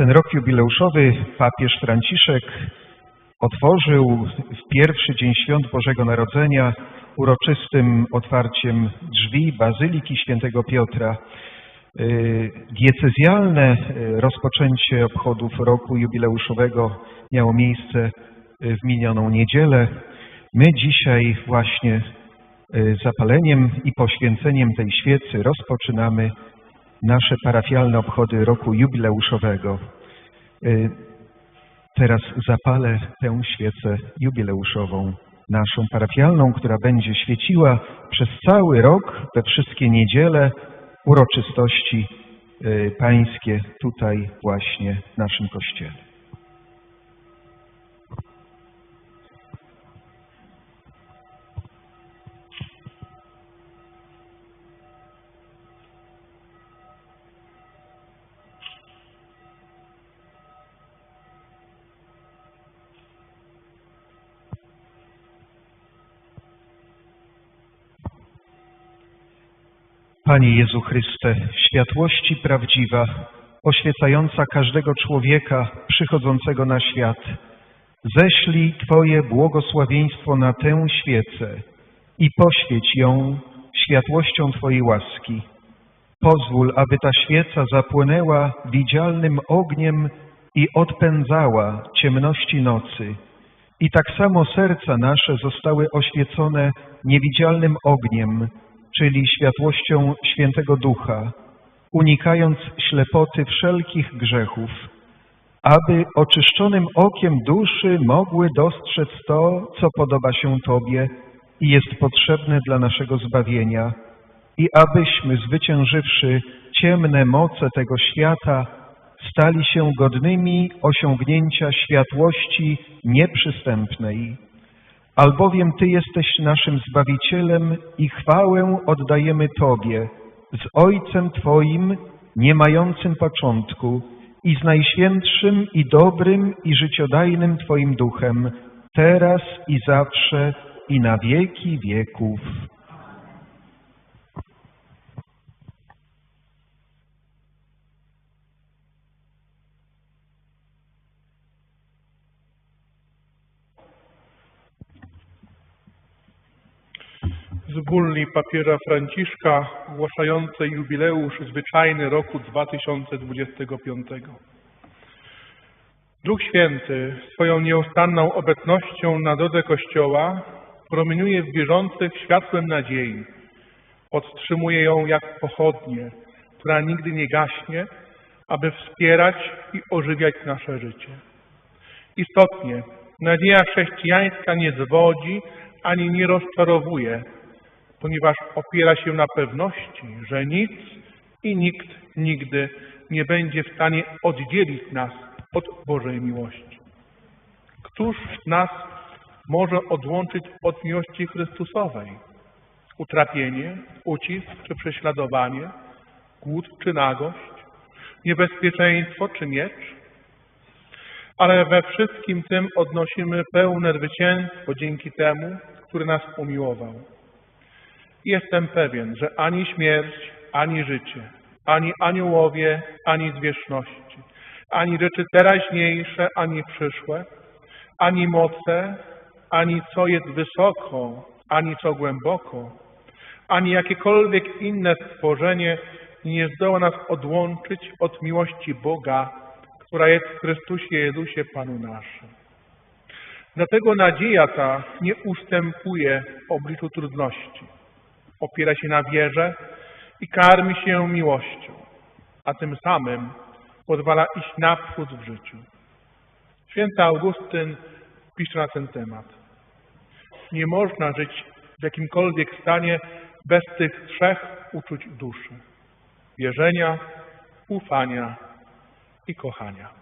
Ten rok jubileuszowy papież Franciszek otworzył w pierwszy dzień świąt Bożego Narodzenia uroczystym otwarciem drzwi Bazyliki Świętego Piotra. Y, Diecezjalne y, rozpoczęcie obchodów roku jubileuszowego miało miejsce y, w minioną niedzielę. My dzisiaj właśnie zapaleniem i poświęceniem tej świecy rozpoczynamy nasze parafialne obchody roku jubileuszowego. Y, Teraz zapalę tę świecę jubileuszową, naszą parafialną, która będzie świeciła przez cały rok, we wszystkie niedziele, uroczystości y, pańskie tutaj właśnie w naszym kościele. Panie Jezu Chryste, światłości prawdziwa, oświecająca każdego człowieka przychodzącego na świat, ześlij Twoje błogosławieństwo na tę świecę i poświeć ją światłością Twojej łaski. Pozwól, aby ta świeca zapłynęła widzialnym ogniem i odpędzała ciemności nocy. I tak samo serca nasze zostały oświecone niewidzialnym ogniem, czyli światłością Świętego Ducha, unikając ślepoty wszelkich grzechów, aby oczyszczonym okiem duszy mogły dostrzec to, co podoba się Tobie i jest potrzebne dla naszego zbawienia, i abyśmy, zwyciężywszy ciemne moce tego świata, stali się godnymi osiągnięcia światłości nieprzystępnej albowiem Ty jesteś naszym Zbawicielem i chwałę oddajemy Tobie, z Ojcem Twoim, nie mającym początku, i z Najświętszym i dobrym i życiodajnym Twoim Duchem, teraz i zawsze i na wieki wieków. Z bulli papieża Franciszka ogłaszającej jubileusz zwyczajny roku 2025. Duch Święty swoją nieustanną obecnością na drodze Kościoła promieniuje w wierzących światłem nadziei. Podtrzymuje ją jak pochodnie, która nigdy nie gaśnie, aby wspierać i ożywiać nasze życie. Istotnie, nadzieja chrześcijańska nie zwodzi ani nie rozczarowuje, ponieważ opiera się na pewności, że nic i nikt nigdy nie będzie w stanie oddzielić nas od Bożej miłości. Któż nas może odłączyć od miłości Chrystusowej? Utrapienie, ucisk czy prześladowanie, głód czy nagość, niebezpieczeństwo czy miecz? Ale we wszystkim tym odnosimy pełne zwycięstwo dzięki temu, który nas umiłował. Jestem pewien, że ani śmierć, ani życie, ani aniołowie, ani zwierzchności, ani rzeczy teraźniejsze, ani przyszłe, ani moce, ani co jest wysoko, ani co głęboko, ani jakiekolwiek inne stworzenie nie zdoła nas odłączyć od miłości Boga, która jest w Chrystusie Jezusie Panu naszym. Dlatego nadzieja ta nie ustępuje w obliczu trudności opiera się na wierze i karmi się miłością, a tym samym pozwala iść naprzód w życiu. Święty Augustyn pisze na ten temat. Nie można żyć w jakimkolwiek stanie bez tych trzech uczuć duszy. Wierzenia, ufania i kochania.